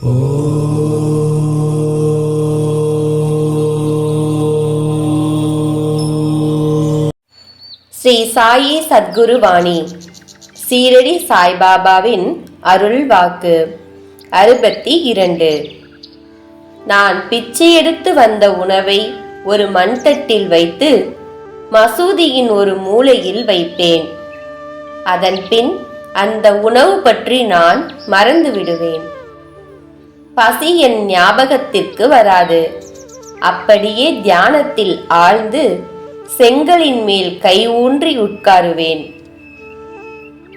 ஸ்ரீ சாயி சத்குரு வாணி சீரடி சாய்பாபாவின் அருள் வாக்கு. அறுபத்தி இரண்டு. நான் பிச்சை எடுத்து வந்த உணவை ஒரு மண்தட்டில் வைத்து மசூதியின் ஒரு மூலையில் வைப்பேன். அதன் பின் அந்த உணவு பற்றி நான் மறந்து விடுவேன் பசி என் ஞாபகத்திற்கு வராது. அப்படியே தியானத்தில் ஆழ்ந்து செங்கலின் மேல் கை ஊன்றி உட்காருவேன்.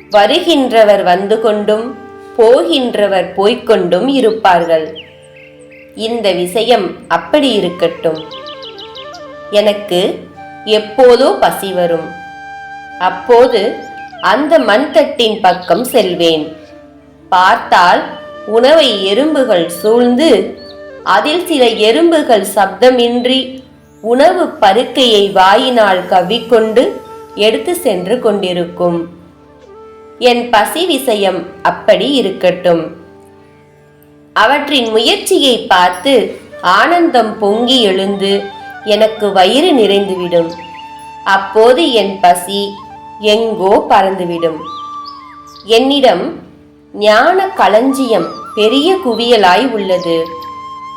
வருகின்றவர் வந்து கொண்டும் போகின்றவர் போய்க்கொண்டும் இருப்பார்கள். இந்த விஷயம் அப்படி இருக்கட்டும். எனக்கு எப்போதோ பசி வரும். அப்போது அந்த மண்தட்டின் பக்கம் செல்வேன். பார்த்தால் உணவை எறும்புகள் சூழ்ந்து அதில் சில எறும்புகள் சப்தமின்றி உணவு பருக்கையை வாயினால் கவிக்கொண்டு எடுத்து சென்று கொண்டிருக்கும். என் பசி விஷயம் அப்படி இருக்கட்டும். அவற்றின் முயற்சியை பார்த்து ஆனந்தம் பொங்கி எழுந்து எனக்கு வயிறு நிறைந்துவிடும். அப்போது என் பசி எங்கோ பறந்துவிடும். என்னிடம் ஞான களஞ்சியம் பெரிய குவியலாய் உள்ளது.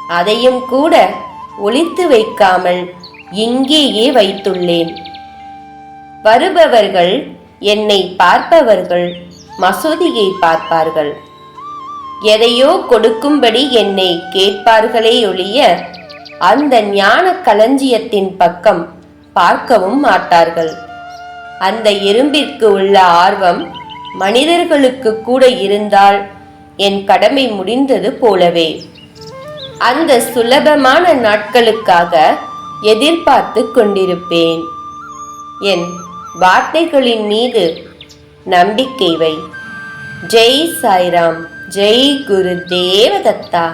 அதையும் கூட ஒளித்து வைக்காமல் இங்கேயே வைத்துள்ளேன். வருபவர்கள் என்னை பார்ப்பவர்கள் மசூதியை பார்ப்பார்கள். எதையோ கொடுக்கும்படி என்னை கேட்பார்களே ஒழிய அந்த ஞான களஞ்சியத்தின் பக்கம் பார்க்கவும் மாட்டார்கள். அந்த எறும்பிற்கு உள்ள ஆர்வம் மனிதர்களுக்கு கூட இருந்தால் என் கடமை முடிந்தது போலவே. அந்த சுலபமான நாட்களுக்காக எதிர்பார்த்து கொண்டிருப்பேன். என் வார்த்தைகளின் மீது நம்பிக்கை வை. ஜெய் சாய்ராம் ஜெய் குரு தேவதத்தா.